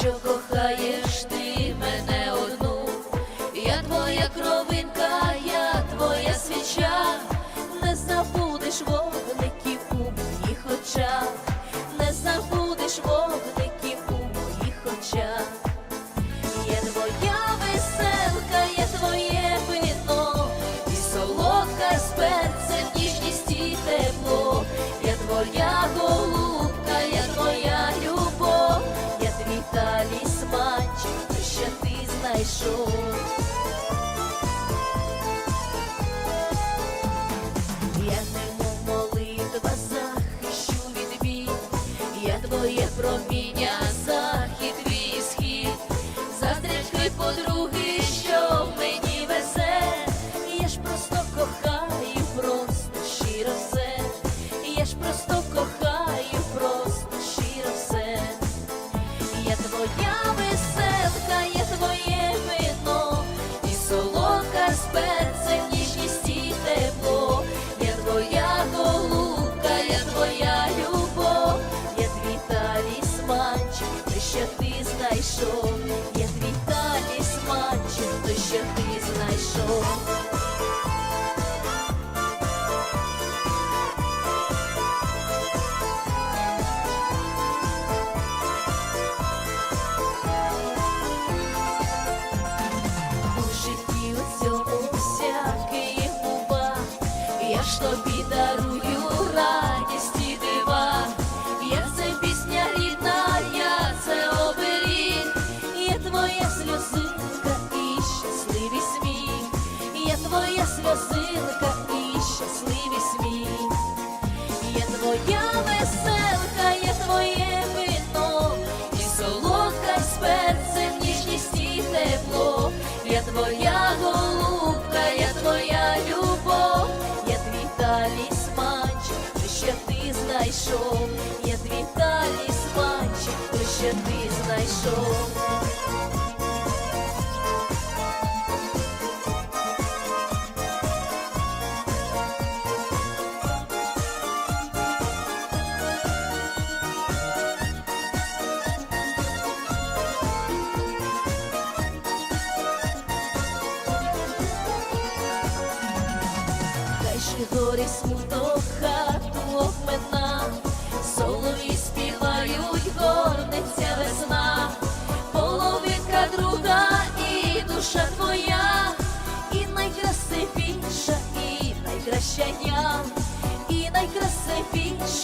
що кохаєш ти мене одну, я твоя кровинка, я твоя свіча, не забудеш вогників подруги, що мені везе, я ж просто кохаю, просто щиро все, я ж просто кохаю, просто щиро все. Я твоя веселка, я твоє вино, і солодка з перцем, ніжність і тепло. Я твоя голубка, я твоя любов, я твій талісманчик, те, що ти знайшов, я твій талісманчик, те, що ти знайшов. У житті у цьому всякий бува, я ж тобі дарую Я твоя веселка, я твоє вино, і солодка з перцем, ніжність і тепло. Я твоя голубка, я твоя любов, я твій талісманчик, те, що ти знайшов, я твій талісманчик, те, що ти знайшов. коридорі смуток хату обмина, солові співають, горниться весна, половинка друга і душа твоя, і найкрасивіша, і найкраща я.